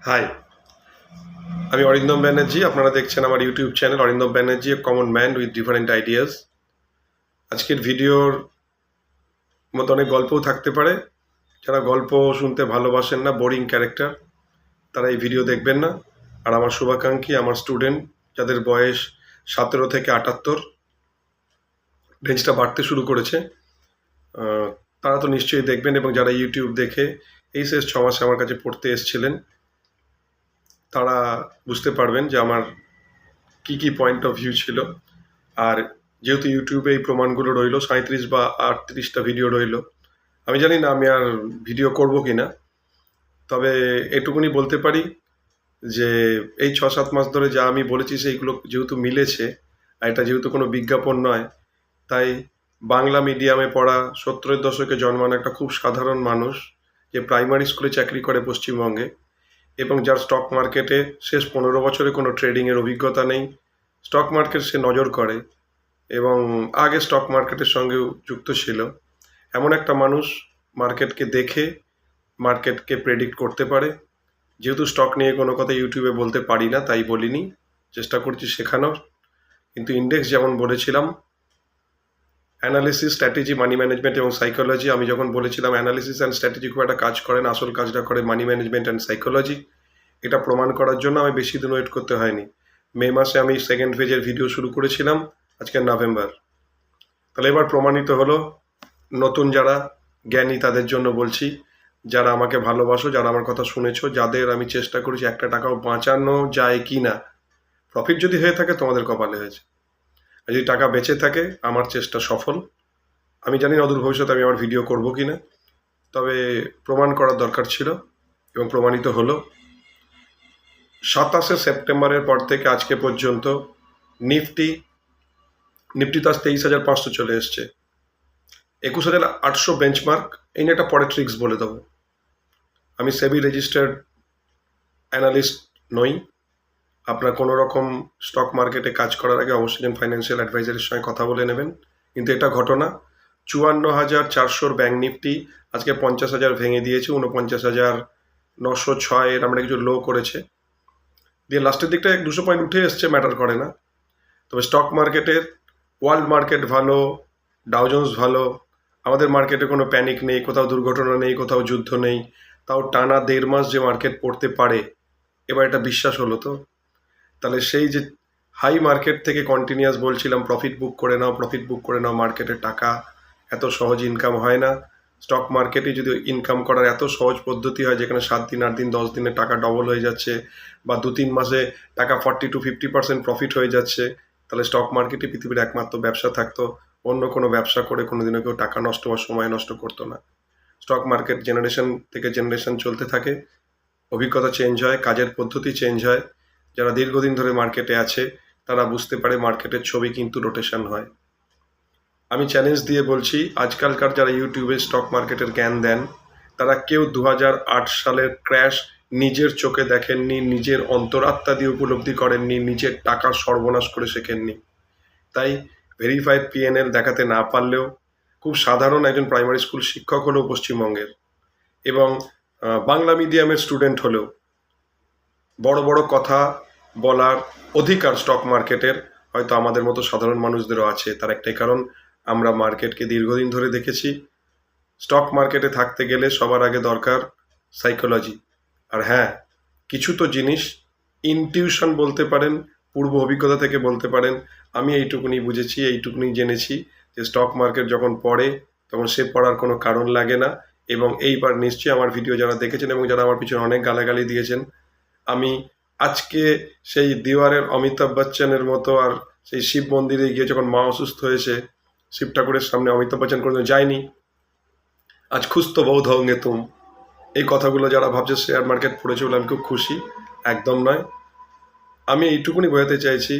High আমি অরিন্দম ব্যানার্জি, আপনারা দেখছেন আমার YouTube channel Arindam Banerjee common man with different ideas আজকের ভিডিওর মতো অনেক গল্পও থাকতে পারে। যারা গল্প শুনতে ভালোবাসেন না বোরিং ক্যারেক্টার তারা এই ভিডিও দেখবেন না। আর আমার শুভাকাঙ্ক্ষী, আমার স্টুডেন্ট যাদের বয়স সতেরো থেকে আটাত্তর রেঞ্জটা বাড়তে শুরু করেছে তারা তো নিশ্চয়ই দেখবেন এবং যারা ইউটিউব দেখে, এই শেষ ছ মাসে আমার কাছে পড়তে এসেছিলেন। তারা বুঝতে পারবেন যে আমার কি কি পয়েন্ট অফ ভিউ ছিল। আর যেহেতু ইউটিউবে এই প্রমাণগুলো রইল সাঁত্রিশ বা আটত্রিশটা ভিডিও রইল, আমি জানি না আমি আর ভিডিও করব কি না তবে এটুকুনি বলতে পারি যে এই ছ সাত মাস ধরে যা আমি বলেছি সেইগুলো যেহেতু মিলেছে, আর এটা যেহেতু কোনো বিজ্ঞাপন নয়, তাই বাংলা মিডিয়ামে পড়া সত্তরের দশকে জন্মানো একটা খুব সাধারণ মানুষ, যে প্রাইমারি স্কুলে চাকরি করে পশ্চিমবঙ্গে এবং যার স্টক মার্কেটে শেষ পনেরো বছরে কোনো ট্রেডিংয়ের অভিজ্ঞতা নেই স্টক মার্কেট সে নজর করে এবং আগে স্টক মার্কেটের সঙ্গেও যুক্ত ছিল। এমন একটা মানুষ মার্কেটকে দেখে মার্কেটকে প্রেডিক্ট করতে পারে। যেহেতু স্টক নিয়ে কোনো কথা ইউটিউবে বলতে পারি না, তাই বলিনি। চেষ্টা করছি শেখানোর। কিন্তু ইন্ডেক্স যেমন বলেছিলাম অ্যানালিসিস স্ট্র্যাটেজি মানি ম্যানেজমেন্ট এবং সাইকোলজি আমি যখন বলেছিলাম অ্যানালিসিস অ্যান্ড স্ট্র্যাটেজি খুব একটা কাজ করেন আসল কাজটা করে মানি ম্যানেজমেন্ট অ্যান্ড সাইকোলজি এটা প্রমাণ করার জন্য আমি বেশি দিন ওয়েট করতে হয়নি। মে মাসে আমি সেকেন্ড ফেজের ভিডিও শুরু করেছিলাম, আজকে নভেম্বর তাহলে এবার প্রমাণিত হলো, নতুন যারা জ্ঞানী তাদের জন্য বলছি, যারা আমাকে ভালোবাসো, যারা আমার কথা শুনেছো, যাদের আমি চেষ্টা করেছি একটা টাকাও বাঁচানো যায় কি না প্রফিট যদি হয়ে থাকে, তোমাদের কপালে হয়েছে। যদি টাকা বেঁচে থাকে, আমার চেষ্টা সফল। আমি জানি না অদূর ভবিষ্যতে আমি আমার ভিডিও করব কি না তবে প্রমাণ করার দরকার ছিল এবং প্রমাণিত হলো। সাতাশে সেপ্টেম্বরের পর থেকে আজকে পর্যন্ত নিফটি নিফটি তো আজ তেইশ হাজার পাঁচশো চলে এসছে। একুশ হাজার আটশো বেঞ্চমার্ক এই নিয়ে একটা পরে ট্রিক্স বলে দেবো। আমি সেবি রেজিস্টার্ড অ্যানালিস্ট নই। আপনার কোনো রকম স্টক মার্কেটে কাজ করার আগে অবশ্যই যেন ফাইন্যান্সিয়াল অ্যাডভাইজারের সঙ্গে কথা বলে নেবেন। কিন্তু এটা ঘটনা চুয়ান্ন হাজার চারশোর ব্যাঙ্ক নিফটি আজকে পঞ্চাশ হাজার ভেঙে দিয়েছে উনপঞ্চাশ হাজার নশো ছয় এর আমরা কিছু লো করেছে। দিয়ে লাস্টের দিকটা এক দুশো পয়েন্ট উঠে এসছে ম্যাটার করে না। তবে স্টক মার্কেটের ওয়ার্ল্ড মার্কেট ভালো ডাউজন্স ভালো, আমাদের মার্কেটে কোনো প্যানিক নেই, কোথাও দুর্ঘটনা নেই, কোথাও যুদ্ধ নেই, তাও টানা দেড় মাস যে মার্কেট পড়তে পারে, এবার এটা বিশ্বাস হলো তো। তাহলে সেই যে হাই মার্কেট থেকে কন্টিনিউয়াস বলছিলাম প্রফিট বুক করে নাও প্রফিট বুক করে নাও মার্কেটে টাকা এত সহজ ইনকাম হয় না। স্টক মার্কেটে যদি ইনকাম করার এত সহজ পদ্ধতি হয়, যেখানে সাত দিন, আট দিন, দশ দিনে টাকা ডবল হয়ে যাচ্ছে বা দু তিন মাসে টাকা forty to fifty percent profit হয়ে যাচ্ছে, তাহলে স্টক মার্কেটে পৃথিবীর একমাত্র ব্যবসা থাকতো। অন্য কোনো ব্যবসা করে কোনোদিনও কেউ টাকা নষ্ট বা সময় নষ্ট করতো না। স্টক মার্কেট জেনারেশন থেকে জেনারেশন চলতে থাকে। অভিজ্ঞতা চেঞ্জ হয়, কাজের পদ্ধতি চেঞ্জ হয়। যারা দীর্ঘদিন ধরে মার্কেটে আছে, তারা বুঝতে পারে মার্কেটের ছবি কিন্তু রোটেশন হয়। আমি চ্যালেঞ্জ দিয়ে বলছি, আজকালকার যারা ইউটিউবে স্টক মার্কেটের জ্ঞান দেন, তারা কেউ দু হাজার আট সালের ক্র্যাশ নিজের চোখে দেখেননি, নিজের অন্তরাত্মা দিয়ে উপলব্ধি করেননি, নিজের টাকা সর্বনাশ করে শেখেননি। তাই ভেরিফাইড পিএনএল দেখাতে না পারলেও খুব সাধারণ একজন প্রাইমারি স্কুল শিক্ষক হলেও পশ্চিমবঙ্গের এবং বাংলা মিডিয়ামের স্টুডেন্ট হলেও বড় বড় কথা বলার অধিকার স্টক মার্কেটের হয়তো আমাদের মতো সাধারণ মানুষদেরও আছে, তার একটাই কারণ আমরা মার্কেটকে দীর্ঘদিন ধরে দেখেছি। স্টক মার্কেটে থাকতে গেলে সবার আগে দরকার সাইকোলজি আর হ্যাঁ কিছু তো জিনিস ইনটিউশন বলতে পারেন, পূর্ব অভিজ্ঞতা থেকে বলতে পারেন, আমি এইটুকুনি বুঝেছি, এইটুকুনি জেনেছি যে স্টক মার্কেট যখন পড়ে, তখন সে পড়ার কোনো কারণ লাগে না। এবং এইবার নিশ্চয়ই আমার ভিডিও যারা দেখেছেন এবং যারা আমার পিছনে অনেক গালাগালি দিয়েছেন আমি আজকে সেই দিওয়ারের অমিতাভ বচ্চনের মতো আর সেই শিব মন্দিরে গিয়ে যখন মা অসুস্থ হয়েছে, শিব ঠাকুরের সামনে অমিতাভ বচ্চন কোনো যায়নি। আজ খুস্ত বৌধ হঙ্গে তুম। এই কথাগুলো যারা ভাবছে শেয়ার মার্কেট পড়েছে বলে আমি খুব খুশি। একদম নয়। আমি এইটুকুনি বোঝাতে চাইছি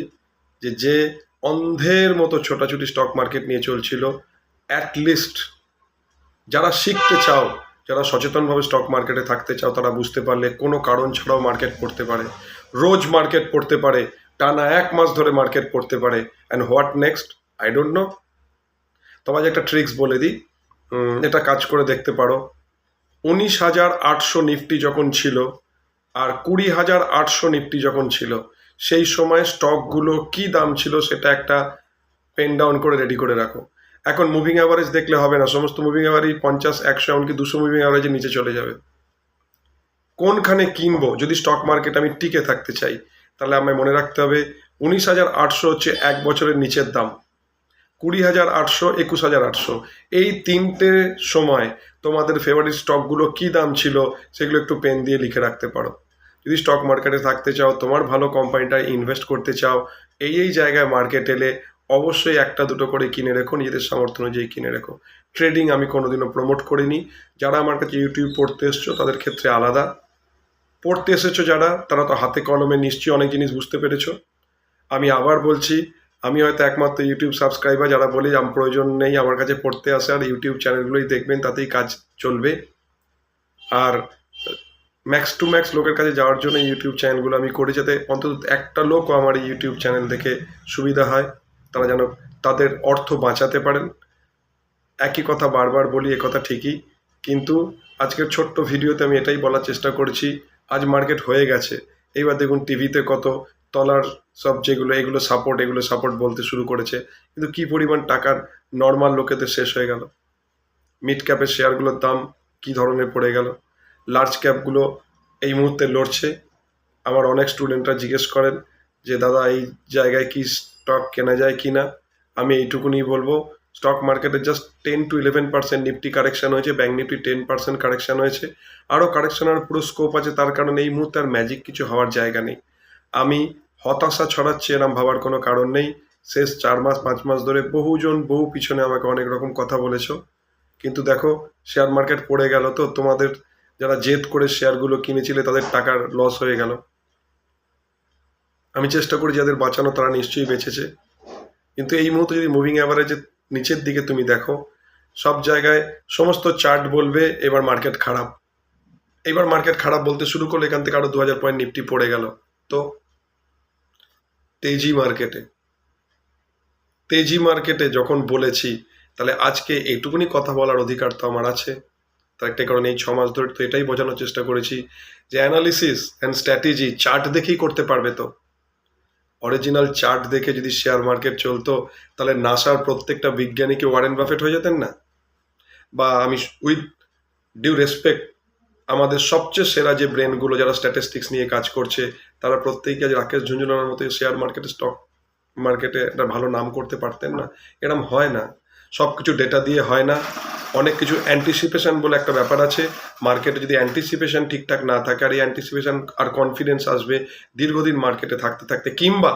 যে যে অন্ধের মতো ছোটাছুটি স্টক মার্কেট নিয়ে চলছিল অ্যাটলিস্ট যারা শিখতে চাও যারা সচেতনভাবে স্টক মার্কেটে থাকতে চাও, তারা বুঝতে পারলে কোনো কারণ ছাড়াও মার্কেট পড়তে পারে। রোজ মার্কেট পড়তে পারে, টানা এক মাস ধরে মার্কেট পড়তে পারে। And what next I don't know তোমাকে একটা ট্রিক্স বলে দিই। এটা কাজ করে দেখতে পারো। উনিশ হাজার আটশো নিফটি যখন ছিল আর কুড়ি হাজার আটশো নিফটি যখন ছিল, সেই সময় স্টকগুলো কি দাম ছিল সেটা একটা পেন ডাউন করে রেডি করে রাখো। এখন মুভিং অ্যাভারেজ দেখলে হবে না। সমস্ত মুভিং অ্যাভারেজ পঞ্চাশ, একশো, এমনকি দুশো মুভিং অ্যাভারেজের নিচে চলে যাবে। কোনখানে কিনবো? যদি স্টক মার্কেট আমি টিকে থাকতে চাই, তাহলে আমায় মনে রাখতে হবে উনিশ হাজার আটশো হচ্ছে এক বছরের নিচের দাম। কুড়ি হাজার আটশো, একুশ হাজার আটশো। এই তিনটে সময় তোমাদের ফেভারিট স্টকগুলো কী দাম ছিল, সেগুলো একটু পেন দিয়ে লিখে রাখতে পারো। যদি স্টক মার্কেটে থাকতে চাও, তোমার ভালো কোম্পানিটায় ইনভেস্ট করতে চাও, এই এই জায়গায় মার্কেট এলে অবশ্যই একটা দুটো করে কিনে রেখো, নিজেদের সামর্থ্য অনুযায়ী কিনে রেখো। ট্রেডিং আমি কোনোদিনও প্রমোট করিনি। যারা আমার কাছে ইউটিউব পড়তে এসছো, তাদের ক্ষেত্রে আলাদা। পড়তে এসেছ যারা, তারা তো হাতে কলমে নিশ্চয়ই অনেক জিনিস বুঝতে পেরেছ। আমি আবার বলছি, আমি হয়তো একমাত্র ইউটিউব সাবস্ক্রাইবার যারা বলি আমার প্রয়োজন নেই আমার কাছে পড়তে আসে, আর ইউটিউব চ্যানেলগুলোই দেখবেন, তাতেই কাজ চলবে। আর ম্যাক্স টু ম্যাক্স লোকের কাছে যাওয়ার জন্য ইউটিউব চ্যানেলগুলো আমি করি, যাতে অন্তত একটা লোকও আমার ইউটিউব চ্যানেল দেখে সুবিধা হয়। তারা যেন তাদের অর্থ বাঁচাতে পারেন। একই কথা বারবার বলি কথা ঠিকই। কিন্তু আজকের ছোট্ট ভিডিওতে আমি এটাই বলার চেষ্টা করছি, আজ মার্কেট হয়ে গেছে। এইবার দেখুন টিভিতে কত তলার সব যেগুলো, এগুলো সাপোর্ট এগুলো সাপোর্ট বলতে শুরু করেছে। কিন্তু কি পরিমাণ টাকার নর্মাল লোকেদের শেষ হয়ে গেল? মিড ক্যাপের শেয়ারগুলোর দাম কি ধরনের পড়ে গেল? লার্জ ক্যাপগুলো এই মুহূর্তে লড়ছে। আমার অনেক স্টুডেন্টরা জিজ্ঞেস করেন যে, দাদা, এই জায়গায় কি স্টক কেনা যায় কি না আমি এইটুকুনি বলব। স্টক মার্কেটে just ten to eleven percent Nifty correction হয়েছে bank Nifty ten percent correction হয়েছে। আরও কারেকশন হওয়ার পুরো স্কোপ আছে, তার কারণে এই মুহূর্তে আর ম্যাজিক কিছু হওয়ার জায়গা নেই। আমি হতাশা ছড়াচ্ছি এরম ভাবার কোনো কারণ নেই। শেষ চার মাস, পাঁচ মাস ধরে বহুজন বহু পিছনে আমাকে অনেক রকম কথা বলেছ। কিন্তু দেখো শেয়ার মার্কেট পড়ে গেল তো, তোমাদের যারা জেদ করে শেয়ারগুলো কিনেছিলে, তাদের টাকার লস হয়ে গেল। আমি চেষ্টা করি যাদের বাঁচানো তারা নিশ্চয়ই বেঁচেছে। কিন্তু এই মুহূর্তে যদি মুভিং অ্যাভারেজের নিচের দিকে তুমি দেখো, সব জায়গায় সমস্ত চার্ট বলবে এবার মার্কেট খারাপ। এবার মার্কেট খারাপ বলতে শুরু করলে এখান থেকে আরও দু হাজার পয়েন্ট নিফটি পড়ে গেল। তো তেজি মার্কেটে তেজি মার্কেটে যখন বলেছি, তাহলে আজকে এইটুকুনি কথা বলার অধিকার তো আমার আছে। তার একটা কারণে এই ছ মাস ধরে তো এটাই বোঝানোর চেষ্টা করেছি যে অ্যানালিসিস অ্যান্ড স্ট্র্যাটেজি চার্ট দেখেই করতে পারবে তো। অরিজিনাল চার্ট দেখে যদি শেয়ার মার্কেট চলতো, তাহলে নাসার প্রত্যেকটা বিজ্ঞানীকে ওয়ারেন বাফেট হয়ে যেতেন না? বা আমি উইথ ডিউ রেসপেক্ট আমাদের সবচেয়ে সেরা যে ব্রেনগুলো যারা স্ট্যাটিস্টিক্স নিয়ে কাজ করছে, তারা প্রত্যেকে আজ রাকেশ ঝুঞ্ঝুনার মতো শেয়ার মার্কেটে স্টক মার্কেটে একটা ভালো নাম করতে পারতেন না। এরম হয় না। সব কিছু ডেটা দিয়ে হয় না। অনেক কিছু অ্যান্টিসিপেশন বলে একটা ব্যাপার আছে। মার্কেটে যদি অ্যান্টিসিপেশন ঠিকঠাক না থাকে আর এই অ্যান্টিসিপেশন আর কনফিডেন্স আসবে, দীর্ঘদিন মার্কেটে থাকতে থাকতে কিংবা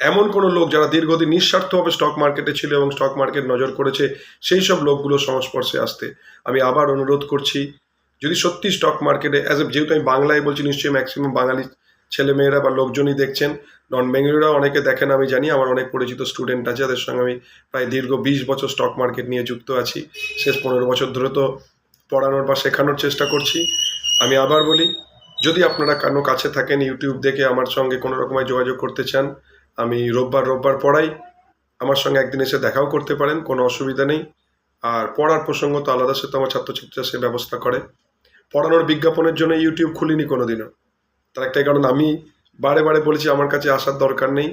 এমন কোনো লোক যারা দীর্ঘদিন নিঃস্বার্থভাবে স্টক মার্কেটে ছিল এবং স্টক মার্কেট নজর করেছে, সেই সব লোকগুলো সংস্পর্শে আসতে আমি আবার অনুরোধ করছি, যদি সত্যি স্টক মার্কেটে অ্যাজ এ যেহেতু আমি বাংলায় বলছি, নিশ্চয়ই ম্যাক্সিমাম বাঙালি ছেলেমেয়েরা বা লোকজনই দেখছেন নন বেঙ্গলিরাও অনেকে দেখেন, আমি জানি, আমার অনেক পরিচিত স্টুডেন্ট আছে, যাদের সঙ্গে আমি প্রায় দীর্ঘ বিশ বছর স্টক মার্কেট নিয়ে যুক্ত আছি। শেষ পনেরো বছর ধরে তো পড়ানোর বা শেখানোর চেষ্টা করছি। আমি আবার বলি, যদি আপনারা কানো কাছে থাকেন, ইউটিউব দেখে আমার সঙ্গে কোনো রকমের যোগাযোগ করতে চান, আমি রোববার রোববার পড়াই। আমার সঙ্গে একদিন এসে দেখাও করতে পারেন, কোনো অসুবিধা নেই। আর পড়ার প্রসঙ্গ তো আলাদা, সে তো আমার ছাত্রছাত্রীরা সে ব্যবস্থা করে। পড়ানোর বিজ্ঞাপনের জন্য ইউটিউব খুলিনি কোনোদিনও। তার একটাই কারণ, আমি বারে বারে বলেছি, আমার কাছে আসার দরকার নেই।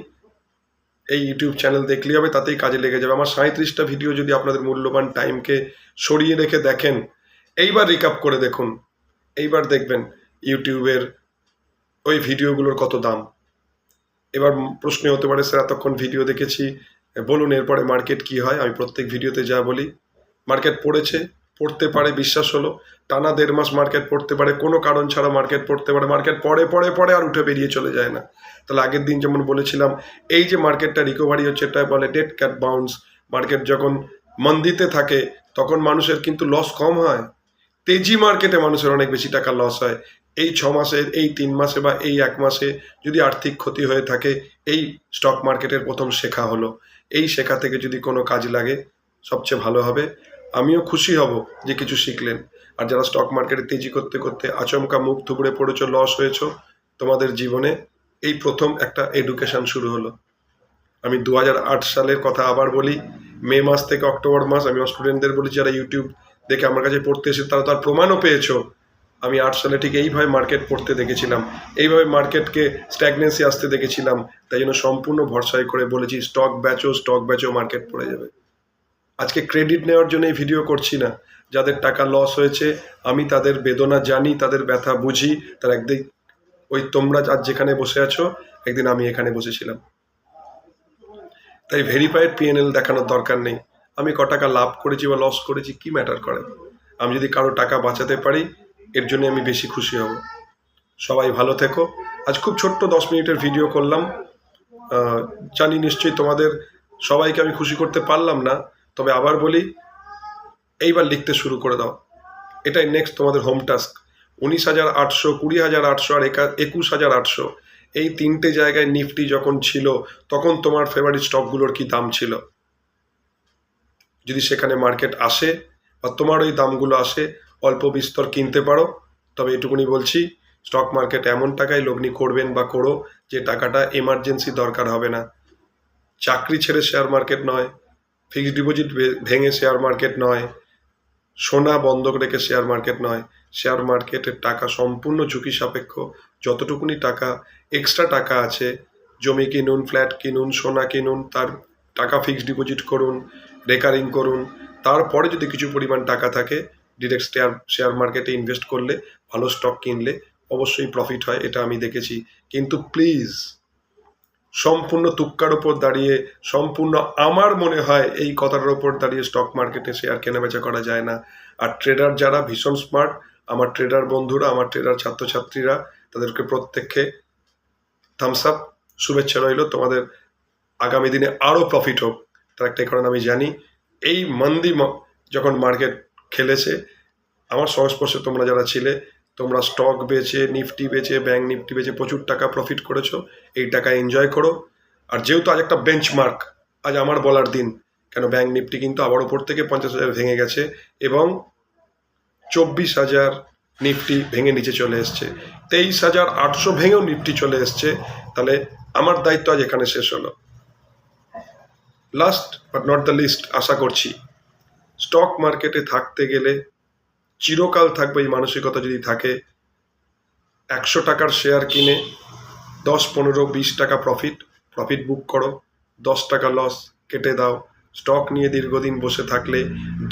এই ইউটিউব চ্যানেল দেখলেই হবে, তাতেই কাজে লেগে যাবে। আমার সাঁত্রিশটা ভিডিও যদি আপনাদের মূল্যবান টাইমকে সরিয়ে রেখে দেখেন, এইবার রিকাপ করে দেখুন। এইবার দেখবেন ইউটিউবের ওই ভিডিওগুলোর কত দাম। এবার প্রশ্ন হতে পারে, স্যার, এতক্ষণ ভিডিও দেখেছি, বলুন এরপরে মার্কেট কি হয়? আমি প্রত্যেক ভিডিওতে যা বলি, মার্কেট পড়েছে পড়তে পারে, বিশ্বাস হলো। টানা দেড় মাস মার্কেট পড়তে পারে, কোনো কারণ ছাড়া মার্কেট পড়তে পারে। মার্কেট পরে পরে পরে আর উঠে বেরিয়ে চলে যায় না। তাহলে আগের দিন যেমন বলেছিলাম, এই যে মার্কেটটা রিকভারি হচ্ছে, এটা বলে ডেট ক্যাট বাউন্স মার্কেট যখন মন্দিতে থাকে, তখন মানুষের কিন্তু লস কম হয়। তেজি মার্কেটে মানুষের অনেক বেশি টাকা লস হয়। এই ছ মাসে, এই তিন মাসে বা এই এক মাসে যদি আর্থিক ক্ষতি হয়ে থাকে, এই স্টক মার্কেটের প্রথম শেখা হলো। এই শেখা থেকে যদি কোনো কাজ লাগে, সবচেয়ে ভালো হবে। আমিও খুশি হব যে কিছু শিখলেন। আর যারা স্টক মার্কেটে তেজি করতে করতে আচমকা মুখ থুবড়ে পড়েছো লস হয়েছ, তোমাদের জীবনে এই প্রথম একটা এডুকেশন শুরু হলো। আমি দু হাজার আট সালের কথা আবার বলি, মে মাস থেকে অক্টোবর মাস আমি স্টুডেন্টদের বলি, যারা ইউটিউব দেখে আমার কাছে পড়তে এসে তারা তার প্রমাণও পেয়েছ। আমি আট সালে ঠিক এইভাবে মার্কেট পড়তে দেখেছিলাম। এইভাবে মার্কেটকে স্ট্যাগনেন্সি আসতে দেখেছিলাম। তাই জন্য সম্পূর্ণ ভরসায় করে বলেছি স্টক ব্যাচও স্টক ব্যাচও মার্কেট পড়ে যাবে। আজকে ক্রেডিট নেওয়ার জন্য এই ভিডিও করছি না। যাদের টাকা লস হয়েছে, আমি তাদের বেদনা জানি, তাদের ব্যথা বুঝি, তার একদিন, ওই তোমরা আজ যেখানে বসে আছো, একদিন আমি এখানে বসেছিলাম। তাই ভেরিফাইড পিএনএল দেখানোর দরকার নেই। আমি ক টাকা লাভ করেছি বা লস করেছি, কি ম্যাটার করে? আমি যদি কারও টাকা বাঁচাতে পারি, এর জন্য আমি বেশি খুশি হব। সবাই ভালো থেকো। আজ খুব ছোট্ট দশ মিনিটের ভিডিও করলাম। জানি নিশ্চয়ই তোমাদের সবাইকে আমি খুশি করতে পারলাম না। তবে আবার বলি, এইবার লিখতে শুরু করে দাও। এটাই নেক্সট তোমাদের হোম টাস্ক উনিশ হাজার আটশো, কুড়ি হাজার আটশো আর একা- একুশ হাজার আটশো। এই তিনটে জায়গায় নিফটি যখন ছিল, তখন তোমার ফেভারিট স্টকগুলোর কি দাম ছিল? যদি সেখানে মার্কেট আসে বা তোমার ওই দামগুলো আসে, অল্প বিস্তর কিনতে পারো। তবে এটুকুনি বলছি স্টক মার্কেট এমন টাকায় লগ্নি করবেন বা করো, যে টাকাটা এমার্জেন্সি দরকার হবে না। চাকরি ছেড়ে শেয়ার মার্কেট নয়। ফিক্সড ডিপোজিট ভেঙে শেয়ার মার্কেট নয়, সোনা বন্ধক রেখে শেয়ার মার্কেট নয়। শেয়ার মার্কেটের টাকা সম্পূর্ণ ঝুঁকি সাপেক্ষ। যতটুকুনি টাকা এক্সট্রা টাকা আছে, জমি কিনুন ফ্ল্যাট কিনুন, সোনা কিনুন, তার টাকা ফিক্সড ডিপোজিট করুন রেকারিং করুন, তারপরে যদি কিছু পরিমাণ টাকা থাকে ডিরেক্ট শেয়ার শেয়ার মার্কেটে ইনভেস্ট করলে, ভালো স্টক কিনলে অবশ্যই প্রফিট হয়, এটা আমি দেখেছি। কিন্তু প্লিজ সম্পূর্ণ তুক্কার ওপর দাঁড়িয়ে, সম্পূর্ণ আমার মনে হয় এই কথাটার ওপর দাঁড়িয়ে স্টক মার্কেটে শেয়ার কেনাবেচা করা যায় না। আর ট্রেডার যারা ভীষণ স্মার্ট আমার ট্রেডার বন্ধুরা, আমার ট্রেডার ছাত্রছাত্রীরা, তাদেরকে প্রত্যেককে থামস আপ শুভেচ্ছা রইল। তোমাদের আগামী দিনে আরও প্রফিট হোক, তার একটাই কারণ আমি জানি। এই মন্দি যখন মার্কেট খেলেছে, আমার সংস্পর্শে তোমরা যারা ছিলে তোমরা স্টক বেচে নিফটি বেচে ব্যাংক নিফটি বেচে প্রচুর টাকা প্রফিট করেছ, এই টাকা এনজয় করো। আর যেহেতু আজ একটা বেঞ্চমার্ক আজ আমার বলার দিন, কেন ব্যাংক নিফটি কিন্তু আবার ওপর থেকে পঞ্চাশ হাজার ভেঙে গেছে এবং চব্বিশ হাজার নিফটি ভেঙে নিচে চলে এসছে। তেইশ হাজার আটশো ভেঙেও নিফটি চলে এসছে। তাহলে আমার দায়িত্ব আজ এখানে শেষ হলো। Last but not the least আশা করছি স্টক মার্কেটে থাকতে গেলে চিরকাল থাকবে এই মানসিকতা যদি থাকে, একশো টাকার শেয়ার কিনে দশ, পনেরো, বিশ টাকা প্রফিট প্রফিট বুক করো, দশ টাকা লস কেটে দাও স্টক নিয়ে দীর্ঘদিন বসে থাকলে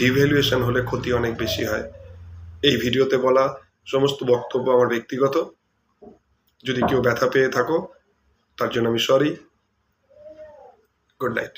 ডিভ্যালুয়েশন হলে ক্ষতি অনেক বেশি হয়। এই ভিডিওতে বলা সমস্ত বক্তব্য আমার ব্যক্তিগত। যদি কেউ ব্যথা পেয়ে থাকো, তার জন্য আমি সরি গুড নাইট